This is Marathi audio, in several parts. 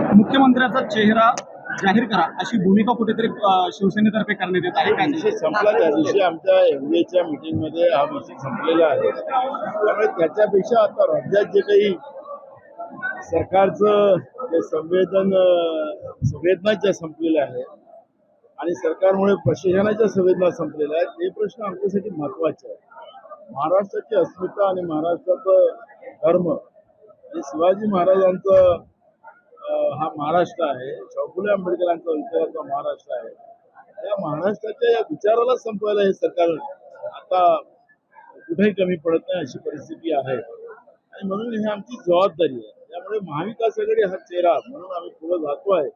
मुख्यमंत्र्याचा चेहरा जाहीर करा अशी भूमिका कुठेतरी शिवसेनेतर्फे करण्यात येत आहे विषय संपला त्या दिवशी आमच्या एमबीएच्या मीटिंगमध्ये हा विषय संपलेला आहे. त्यामुळे त्याच्यापेक्षा आता राज्यात जे काही सरकारचं संवेदन संवेदना ज्या संपलेल्या आहेत आणि सरकारमुळे प्रशासनाच्या संवेदना संपलेल्या आहेत ते प्रश्न आमच्यासाठी महत्त्वाचे आहेत. महाराष्ट्राची अस्मिता आणि महाराष्ट्राचं धर्म आणि शिवाजी महाराजांचं हा महाराष्ट्र आहे. शाहू फुले आंबेडकरांचा विचाराचा महाराष्ट्र आहे. या महाराष्ट्राच्या या विचाराला संपवायला हे सरकार आता कुठेही कमी पडत नाही अशी परिस्थिती आहे. आणि म्हणून ही आमची जबाबदारी आहे. त्यामुळे महाविकास आघाडी हा चेहरा म्हणून आम्ही पुढे जातो आहे.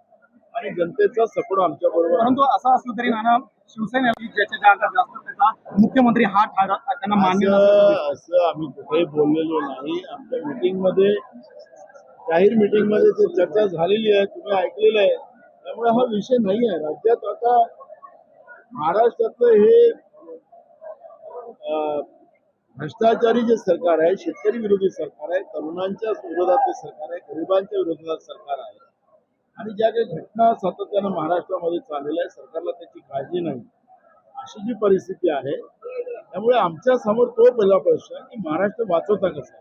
आणि जनतेचा सपोर्ट आमच्या बरोबर परंतु असं असलं तरी नाना शिवसेना ज्याच्या जागा जास्त त्याचा मुख्यमंत्री हा त्यांना मान्य असं आम्ही कुठेही बोललेलो नाही. आमच्या मीटिंगमध्ये जाहीर मीटिंगमध्ये चर्चा झालेली आहे तुम्ही ऐकलेलं आहे त्यामुळे हा विषय नाही आहे राज्यात आता महाराष्ट्रातलं हे भ्रष्टाचारी जे सरकार आहे शेतकरी विरोधी सरकार आहे तरुणांच्या विरोधातलं सरकार आहे गरिबांच्या विरोधात सरकार आहे. आणि ज्या काही घटना सातत्यानं महाराष्ट्रामध्ये चाललेल्या आहे सरकारला त्याची काळजी नाही. अशी जी परिस्थिती आहे त्यामुळे आमच्यासमोर तो पहिला प्रश्न आहे की महाराष्ट्र वाचवता कसा